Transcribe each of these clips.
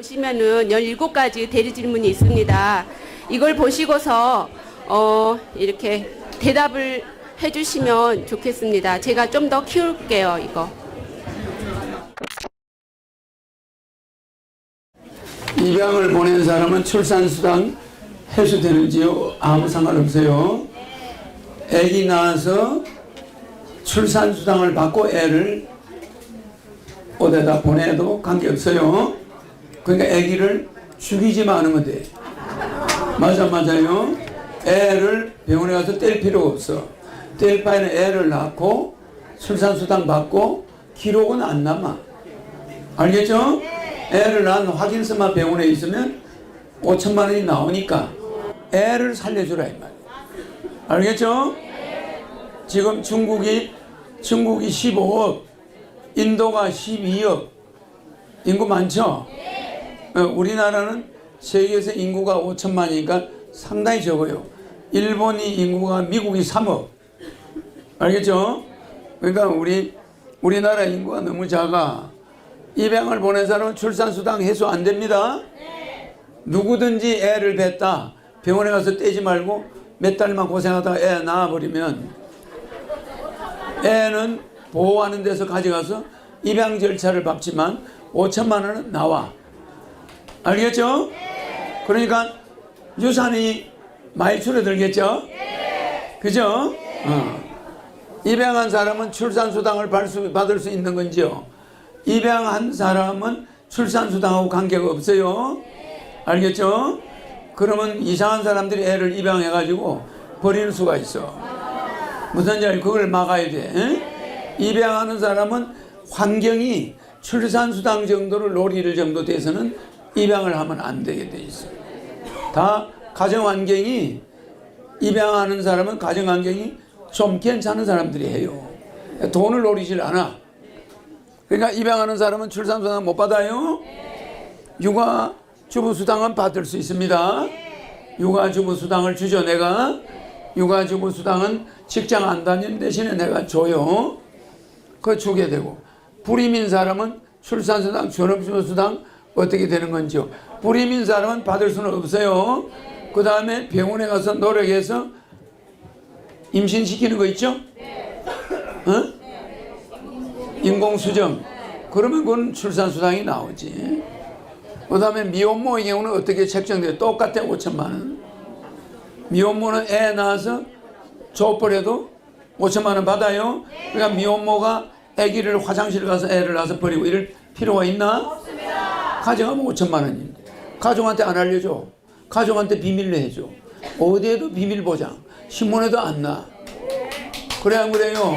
보시면은 17가지 대리 질문이 있습니다. 이걸 보시고서 어, 이렇게 대답을 해 주시면 좋겠습니다. 제가 좀 더 키울게요, 이거. 입양을 보낸 사람은 출산수당 해소되는지요? 아무 상관없어요. 아기 낳아서 출산수당을 받고 애를 어디다 보내도 관계없어요. 그러니까 아기를 죽이지만 않으면 돼. 맞아 맞아요. 애를 병원에 가서 뗄 필요 없어. 뗄 바에는 애를 낳고 출산수당 받고 기록은 안 남아. 알겠죠? 애를 낳은 확인서만 병원에 있으면 5천만 원이 나오니까 애를 살려주라 이 말이야. 알겠죠? 지금 중국이 중국이 15억, 인도가 12억, 인구 많죠? 어, 우리나라는 세계에서 인구가 5천만이니까 상당히 적어요. 일본이 인구가 미국이 3억. 알겠죠? 그러니까 우리 우리나라 인구가 너무 작아. 입양을 보낸 사람은 출산수당 해소 안 됩니다. 누구든지 애를 뱉다 병원에 가서 떼지 말고 몇 달만 고생하다가 애 낳아버리면 애는 보호하는 데서 가져가서 입양 절차를 밟지만 5천만 원은 나와. 알겠죠? 그러니까 유산이 많이 줄어들겠죠? 그죠? 어. 입양한 사람은 출산수당을 받을 수, 있는 건지요? 입양한 사람은 출산수당하고 관계가 없어요. 알겠죠? 그러면 이상한 사람들이 애를 입양해가지고 버리는 수가 있어. 무슨 일 그걸 막아야 돼. 에? 입양하는 사람은 환경이 출산수당 정도를 노릴 정도 돼서는 입양을 하면 안 되게 돼 있어. 다 가정 환경이 입양하는 사람은 가정 환경이 좀 괜찮은 사람들이 해요. 돈을 노리질 않아. 그러니까 입양하는 사람은 출산수당 못 받아요. 육아 주부 수당은 받을 수 있습니다. 육아 주부 수당을 주죠 내가. 육아 주부 수당은 직장 안 다니는 대신에 내가 줘요. 그거 주게 되고 불임인 사람은 출산수당, 전업주부 수당 어떻게 되는 건지요. 불임인 사람은 받을 수는 없어요. 그 다음에 병원에 가서 노력해서 임신시키는 거 있죠? 어? 인공수정. 그러면 그건 출산수당이 나오지. 그 다음에 미혼모의 경우는 어떻게 책정돼요? 똑같아, 5천만 원. 미혼모는 애 낳아서 줘버려도 5천만 원 받아요. 그러니까 미혼모가 아기를 화장실 가서 애를 낳아서 버리고 이럴 필요가 있나? 가정하면 5천만 원인데. 가족한테 안 알려줘. 가족한테 비밀로 해줘. 어디에도 비밀 보장. 신문에도 안 나. 그래 안 그래요? 어?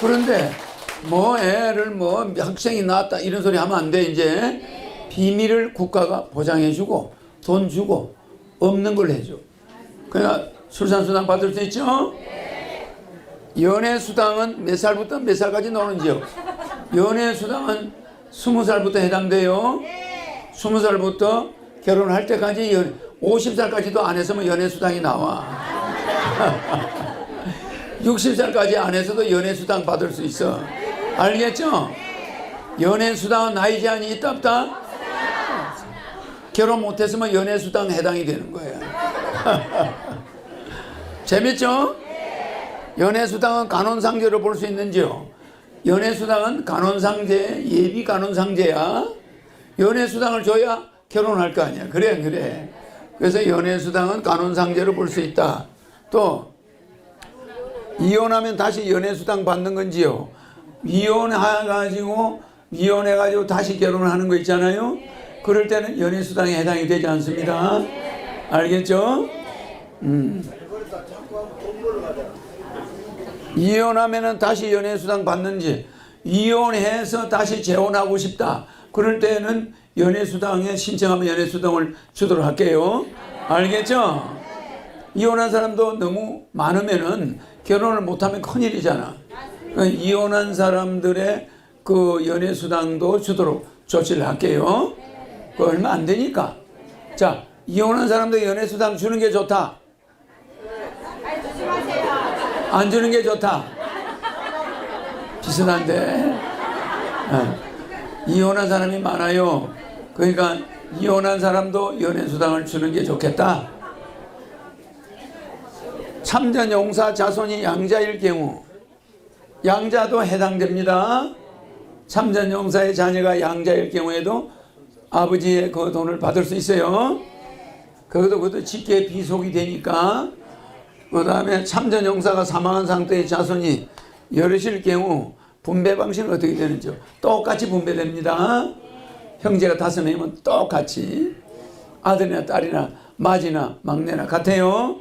그런데 뭐 애를 뭐 학생이 낳았다 이런 소리 하면 안 돼 이제 비밀을 국가가 보장해주고 돈 주고 없는 걸 해줘. 그러니까 출산수당 받을 수 있죠? 연애수당은 몇 살부터 몇 살까지 나오는지요? 연애수당은 스무 살부터 해당돼요. 스무 살부터 결혼할 때까지 연, 50살까지도 안 했으면 연애수당이 나와. 60살까지 안 해서도 연애수당 받을 수 있어. 알겠죠? 연애수당은 나이 제한이 있다 없다? 결혼 못했으면 연애수당 해당이 되는 거예요. 재밌죠? 연애수당은 간혼상제로 볼 수 있는지요? 연애수당은 간혼상제, 예비 간혼상제야. 연애수당을 줘야 결혼할 거 아니야. 그래, 안 그래. 그래서 연애수당은 간혼상제로 볼 수 있다. 또, 이혼하면 다시 연애수당 받는 건지요? 이혼해가지고, 이혼해가지고 다시 결혼을 하는 거 있잖아요? 그럴 때는 연애수당에 해당이 되지 않습니다. 알겠죠? 음. 이혼하면은 다시 연애수당 받는지, 이혼해서 다시 재혼하고 싶다. 그럴 때는 연애수당에 신청하면 연애수당을 주도록 할게요. 알겠죠? 이혼한 사람도 너무 많으면은 결혼을 못하면 큰일이잖아. 그러니까 이혼한 사람들의 그 연애수당도 주도록 조치를 할게요. 그 얼마 안 되니까. 자, 이혼한 사람들 연애수당 주는 게 좋다. 안 주는 게 좋다. 비슷한데. 어. 이혼한 사람이 많아요. 그러니까 이혼한 사람도 연애수당을 주는 게 좋겠다. 참전 용사 자손이 양자일 경우 양자도 해당됩니다. 참전 용사의 자녀가 양자일 경우에도 아버지의 그 돈을 받을 수 있어요. 그것도 그것도 직계 비속이 되니까 그 다음에 참전 용사가 사망한 상태의 자손이 여럿일 경우 분배 방식은 어떻게 되는지 똑같이 분배됩니다. 형제가 다섯 명이면 똑같이 아들이나 딸이나 맏이나 막내나 같아요.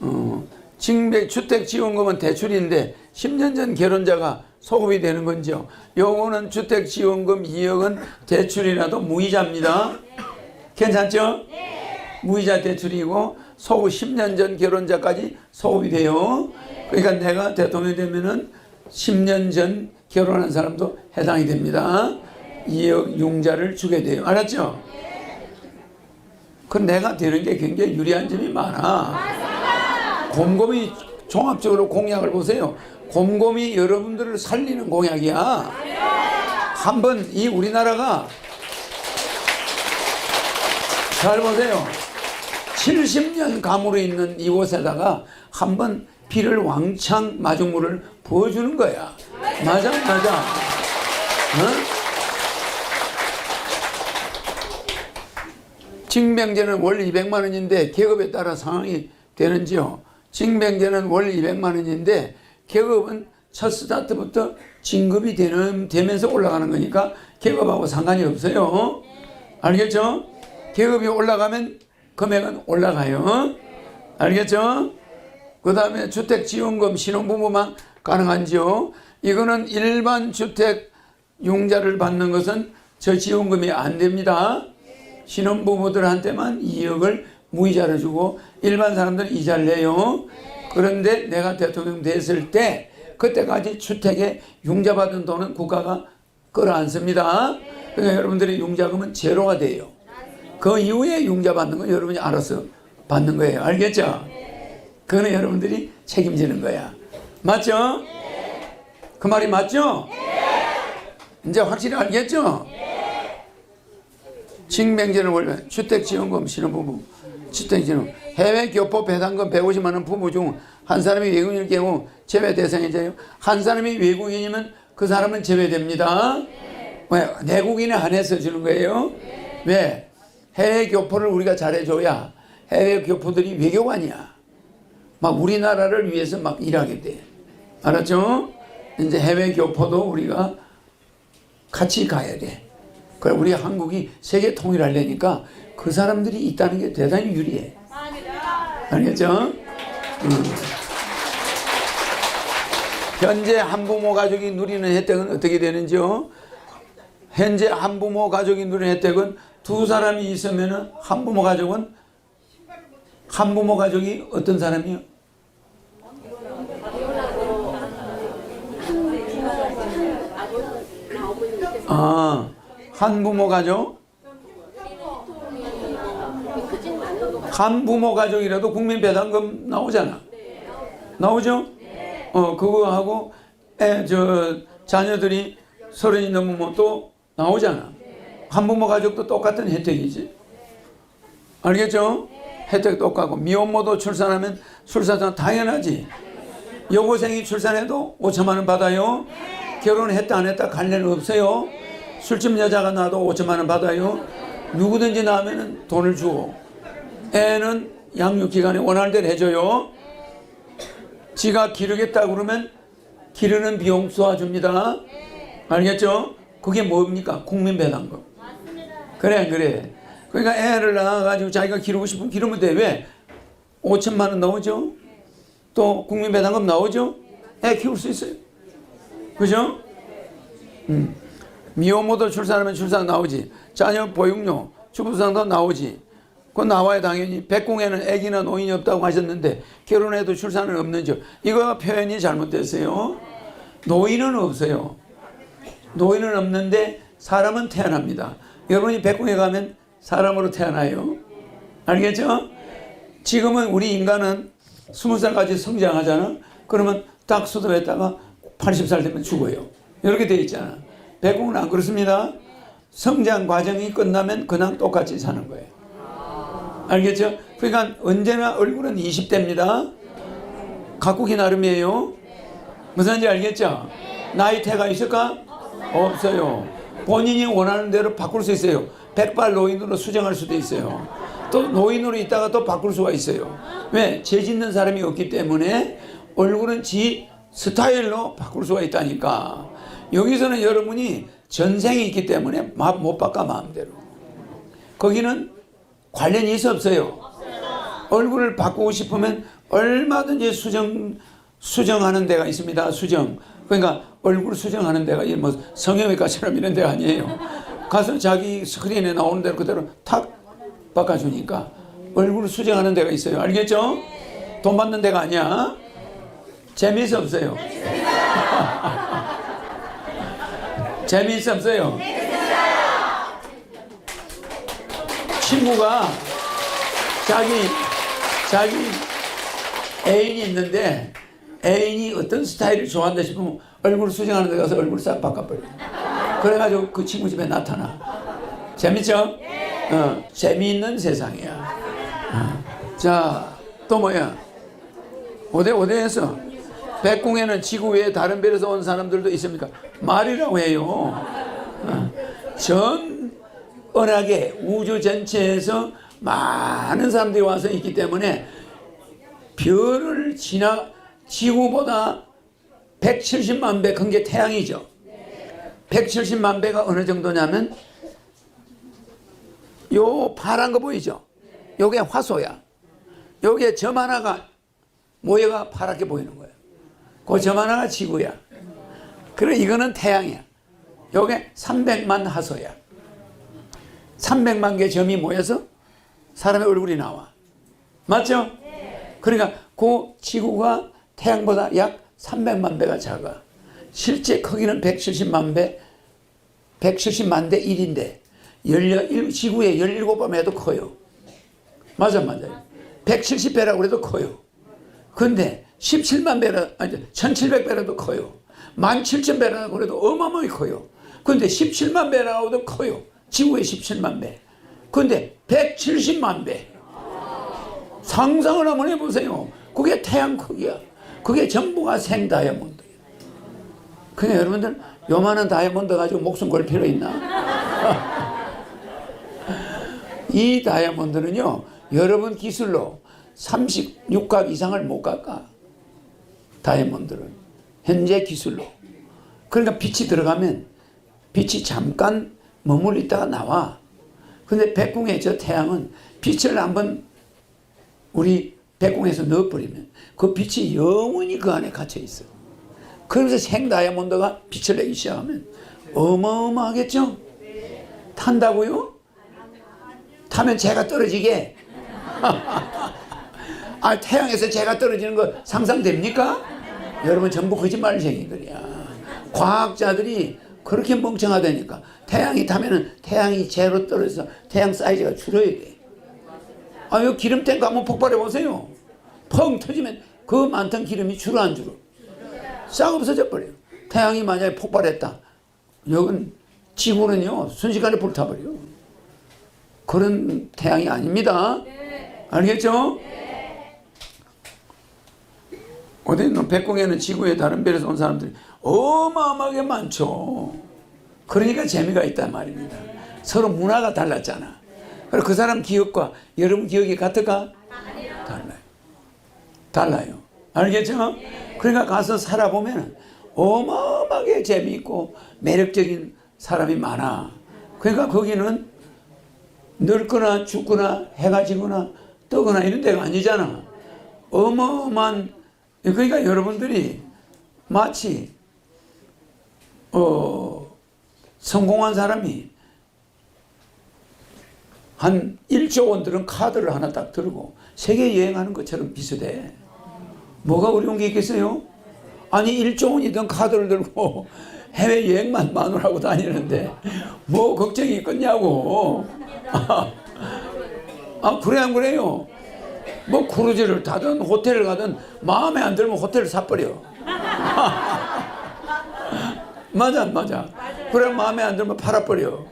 어, 징배 주택 지원금은 대출인데 10년 전 결혼자가 소급이 되는 건죠. 요거는 주택 지원금 2억은 대출이라도 무이자입니다. 괜찮죠? 무이자 대출이고 소급 10년 전 결혼자까지 소급이 돼요. 그러니까 내가 대통령이 되면은 10년 전 결혼한 사람도 해당이 됩니다. 2억 융자를 주게 돼요. 알았죠? 그 내가 되는 게 굉장히 유리한 점이 많아. 곰곰이 종합적으로 공약을 보세요. 곰곰이 여러분들을 살리는 공약이야. 한번 이 우리나라가 잘 보세요. 70년 감으로 있는 이곳에다가 한번 비를 왕창 마중물을 부어주는 거야. 맞아, 맞아. 어? 징병제는 월 200만 원인데 계급에 따라 상황이 되는지요. 징병제는 월 200만 원인데 계급은 첫 스타트부터 진급이 되는, 되면서 올라가는 거니까 계급하고 상관이 없어요. 알겠죠? 계급이 올라가면 금액은 올라가요. 알겠죠? 그 다음에 주택지원금 신혼부부만 가능한지요? 이거는 일반 주택 융자를 받는 것은 저 지원금이 안 됩니다. 신혼부부들한테만 2억을 무이자를 주고 일반 사람들은 이자를 내요. 그런데 내가 대통령 됐을 때 그때까지 주택에 융자 받은 돈은 국가가 끌어안습니다. 그러니까 여러분들의 융자금은 제로가 돼요. 그 이후에 융자 받는 건 여러분이 알아서 받는 거예요. 알겠죠? 그거는 여러분들이 책임지는 거야. 맞죠? 그 말이 맞죠? 이제 확실히 알겠죠? 징병제는 원래 주택지원금 신혼부부 주택지원 해외 교포 배당금 150만 원 부부 중 한 사람이 외국인일 경우 제외 대상이자요. 한 사람이 외국인이면 그 사람은 제외됩니다. 왜 내국인에 한해서 주는 거예요? 왜 해외 교포를 우리가 잘해줘야 해외 교포들이 외교관이야. 막 우리나라를 위해서 막 일하게 돼. 알았죠? 이제 해외 교포도 우리가 같이 가야 돼. 그래 우리 한국이 세계 통일하려니까 그 사람들이 있다는 게 대단히 유리해. 알겠죠? 음. 현재 한부모 가족이 누리는 혜택은 어떻게 되는지요? 현재 한부모 가족이 누리는 혜택은 두 사람이 있으면은 한부모 가족은 한부모 가족이 어떤 사람이요? 아, 한부모 가족? 한부모 가족이라도 국민배당금 나오잖아. 나오죠? 어, 그거 하고, 애, 저, 자녀들이 서른이 넘으면 또 나오잖아. 한부모 가족도 똑같은 혜택이지. 알겠죠? 혜택 똑같고, 미혼모도 출산하면 출산상 당연하지. 여고생이 출산해도 5천만 원 받아요. 결혼했다 안 했다 관련 없어요. 술집 여자가 나도 5천만 원 받아요. 누구든지 나면은 돈을 주고 애는 양육 기간에 원하는 대로 해줘요. 지가 기르겠다 그러면 기르는 비용 쏘아줍니다. 알겠죠? 그게 뭡니까? 국민 배당금. 그래 안 그래? 그러니까 애를 낳아가지고 자기가 기르고 싶으면 기르면 돼. 왜? 5천만 원 나오죠? 또 국민배당금 나오죠? 애 키울 수 있어요. 그죠? 음. 미혼모도 출산하면 출산 나오지. 자녀 보육료, 주부상도 나오지. 그거 나와야 당연히. 백궁에는 아기나 노인이 없다고 하셨는데 결혼해도 출산은 없는 죠. 이거 표현이 잘못됐어요. 노인은 없어요. 노인은 없는데 사람은 태어납니다. 여러분이 백궁에 가면 사람으로 태어나요. 알겠죠? 지금은 우리 인간은 20살까지 성장하잖아. 그러면 딱 수도했다가 80살 되면 죽어요. 이렇게 돼 있잖아. 백국은 안 그렇습니다. 성장 과정이 끝나면 그냥 똑같이 사는 거예요. 알겠죠? 그러니까 언제나 얼굴은 20대입니다. 가꾸기 나름이에요. 무슨 말인지 알겠죠? 나이테가 있을까? 없어요. 본인이 원하는 대로 바꿀 수 있어요. 백발 노인으로 수정할 수도 있어요. 또 노인으로 있다가 또 바꿀 수가 있어요. 왜? 죄 짓는 사람이 없기 때문에 얼굴은 지 스타일로 바꿀 수가 있다니까. 여기서는 여러분이 전생이 있기 때문에 마- 못 바꿔 마음대로. 거기는 관련이 있어 없어요? 얼굴을 바꾸고 싶으면 얼마든지 수정 수정하는 데가 있습니다. 수정. 그러니까 얼굴 수정하는 데가 이뭐 성형외과처럼 이런 데가 아니에요. 가서 자기 스크린에 나오는 대로 그대로 탁 바꿔주니까 얼굴 수정하는 데가 있어요. 알겠죠? 돈 받는 데가 아니야. 재미있어 없어요? 재미있어 없어요? 친구가 자기 자기 애인이 있는데 애인이 어떤 스타일을 좋아한다 싶으면 얼굴 수정하는 데 가서 얼굴 싹 바꿔버려. 그래가지고 그 친구 집에 나타나. 재밌죠? 어, 재미있는 세상이야. 어. 자, 또 뭐야? 어디, 어디에서? 백궁에는 지구 외에 다른 별에서 온 사람들도 있습니까? 말이라고 해요. 어. 전 은하계 우주 전체에서 많은 사람들이 와서 있기 때문에 별을 지나 지구보다 170만 배 큰 게 태양이죠. 170만 배가 어느 정도냐면 요 파란 거 보이죠? 요게 화소야. 요게 점 하나가 모여가 파랗게 보이는 거예요. 그 점 하나가 지구야. 그래 이거는 태양이야. 요게 300만 하소야. 300만 개 점이 모여서 사람의 얼굴이 나와. 맞죠? 그러니까 그 지구가 태양보다 약 300만 배가 작아. 실제 크기는 170만 배, 170만 대 1인데 지구의 17번 해도 커요. 맞아 맞아요. 170배라고 그래도 커요. 근데 17만 배라 아니 1700배라도 커요. 17,000배라고 그래도 어마어마하게 커요. 근데 17만 배라고도 커요. 지구의 17만 배. 근데 170만 배. 상상을 한번 해보세요. 그게 태양 크기야. 그게 전부가 생 다이아몬드예요. 그냥 여러분들 요만한 다이아몬드 가지고 목숨 걸 필요 있나? 이 다이아몬드는요, 여러분 기술로 36각 이상을 못 깎아. 다이아몬드는. 현재 기술로. 그러니까 빛이 들어가면 빛이 잠깐 머물러 있다가 나와. 근데 백궁의 저 태양은 빛을 한번 우리 백궁에서 넣어버리면 그 빛이 영원히 그 안에 갇혀 있어. 그러면서 생 다이아몬드가 빛을 내기 시작하면 어마어마하겠죠? 탄다고요? 타면 재가 떨어지게? 아, 태양에서 재가 떨어지는 거 상상됩니까? 여러분 전부 거짓말쟁이들이야. 과학자들이 그렇게 멍청하다니까. 태양이 타면은 태양이 재로 떨어져서 태양 사이즈가 줄어야 돼. 아, 요 기름탱크 한번 폭발해 보세요. 펑 터지면 그 많던 기름이 줄어 안 줄어? 싹 없어져 버려요. 태양이 만약에 폭발했다. 여긴 지구는요 순식간에 불타버려. 그런 태양이 아닙니다. 알겠죠? 어디 있는 백궁에는 지구의 다른 별에서 온 사람들이 어마어마하게 많죠. 그러니까 재미가 있단 말입니다. 서로 문화가 달랐잖아. 그 사람 기억과 여러분 기억이 같을까? 달라요. 알겠죠? 그러니까 가서 살아보면 어마어마하게 재미있고 매력적인 사람이 많아. 그러니까 거기는 늙거나 죽거나 해가 지거나 뜨거나 이런 데가 아니잖아. 어마어마한 그러니까 여러분들이 마치 어 성공한 사람이 한 1조 원 들은 카드를 하나 딱 들고 세계 여행하는 것처럼 비슷해. 뭐가 어려운 게 있겠어요? 아니 1조 원이 든 카드를 들고 해외 여행만 마누라고 다니는데 뭐 걱정이 있겠냐고. 아 그래 안 그래요? 뭐 크루즈를 타든 호텔을 가든 마음에 안 들면 호텔을 사버려. 맞아 안 맞아. 그래 마음에 안 들면 팔아버려.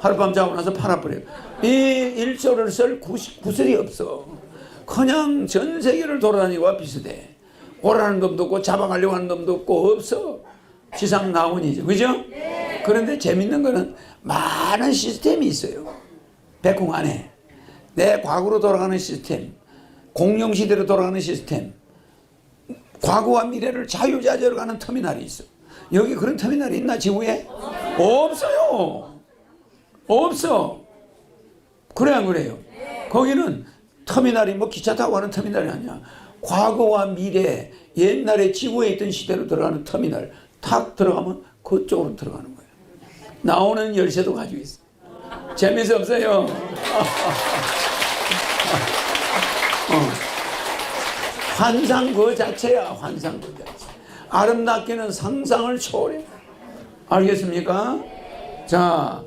하룻밤 자고 나서 팔아버려. 이 일조를 쓸 구슬이 없어. 그냥 전 세계를 돌아다니고 비슷해. 오라는 놈도 없고 잡아가려고 하는 놈도 없고 없어. 지상 나원이죠. 그죠? 그런데 재밌는 거는 많은 시스템이 있어요. 백궁 안에. 내 과거로 돌아가는 시스템, 공룡시대로 돌아가는 시스템, 과거와 미래를 자유자재로 가는 터미널이 있어. 여기 그런 터미널이 있나 지구에? 없어요. 없어. 그래 안 그래요? 거기는 터미널이 뭐 기차 타고 가는 터미널이 아니야. 과거와 미래, 옛날에 지구에 있던 시대로 들어가는 터미널 탁 들어가면 그쪽으로 들어가는 거예요. 나오는 열쇠도 가지고 있어. 재미있어 없어요? 어. 환상 그 자체야 환상 그 자체 아름답게는 상상을 초월해 알겠습니까? 자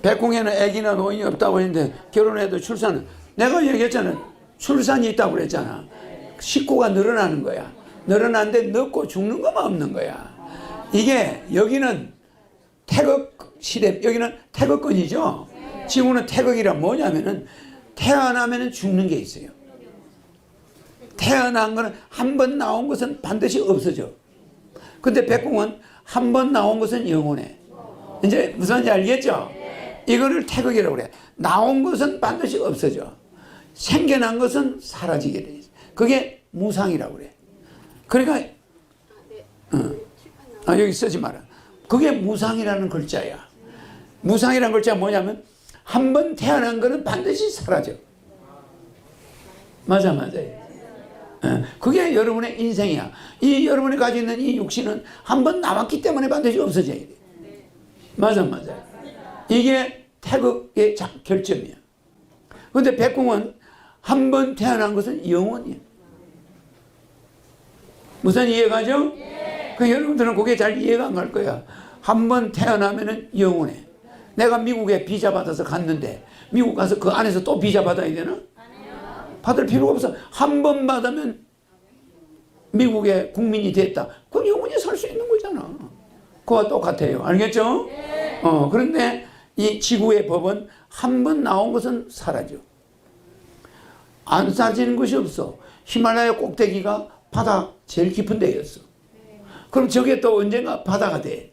백궁에는 아기나 노인이 없다고 했는데 결혼해도 출산은 내가 얘기했잖아 출산이 있다고 그랬잖아 식구가 늘어나는 거야 늘어나는데 늙고 죽는 것만 없는 거야 이게 여기는 태극 시대 여기는 태극권이죠 지구는 태극이라 뭐냐면은 태어나면은 죽는 게 있어요 태어난 거는 한 번 나온 것은 반드시 없어져. 근데 백궁은 한 번 나온 것은 영원해. 이제 무슨 말인지 알겠죠? 이거를 태극이라고 그래. 나온 것은 반드시 없어져. 생겨난 것은 사라지게 돼 있어. 그게 무상이라고 그래. 그러니까 어. 아, 여기 쓰지 마라. 그게 무상이라는 글자야. 무상이라는 글자가 뭐냐면 한 번 태어난 거는 반드시 사라져. 맞아, 맞아요. 예, 그게 여러분의 인생이야. 이 여러분이 가지고 있는 이 육신은 한번 나왔기 때문에 반드시 없어져야 돼. 맞아, 맞아. 이게 태극의 자- 결점이야. 근데 백궁은 한 번 태어난 것은 영원이야. 무슨 이해가죠? 그 여러분들은 그게 잘 이해가 안 갈 거야. 한 번 태어나면은 영원해. 내가 미국에 비자 받아서 갔는데 미국 가서 그 안에서 또 비자 받아야 되나? 받을 필요가 없어. 한 번 받으면 미국의 국민이 됐다. 그럼 영원히 살 수 있는 거잖아. 그와 똑같아요. 알겠죠? 어, 그런데 이 지구의 법은 한 번 나온 것은 사라져. 안 사라지는 것이 없어. 히말라야 꼭대기가 바다 제일 깊은 데였어. 그럼 저게 또 언젠가 바다가 돼.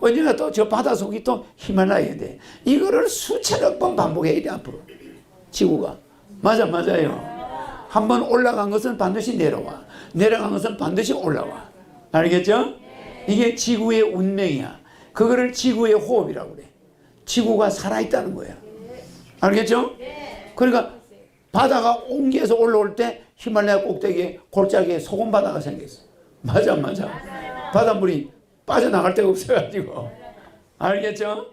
언젠가 또 저 바다 속이 또 히말라야 돼. 이거를 수천억 번 반복해야 돼, 앞으로. 지구가. 맞아, 맞아요. 한 번 올라간 것은 반드시 내려와. 내려간 것은 반드시 올라와. 알겠죠? 이게 지구의 운명이야. 그거를 지구의 호흡이라고 그래. 지구가 살아있다는 거야. 알겠죠? 그러니까 바다가 옹기에서 올라올 때 히말라야 꼭대기에 골짜기에 소금 바다가 생겼어. 맞아, 맞아. 바닷물이 빠져나갈 데가 없어가지고. 알겠죠?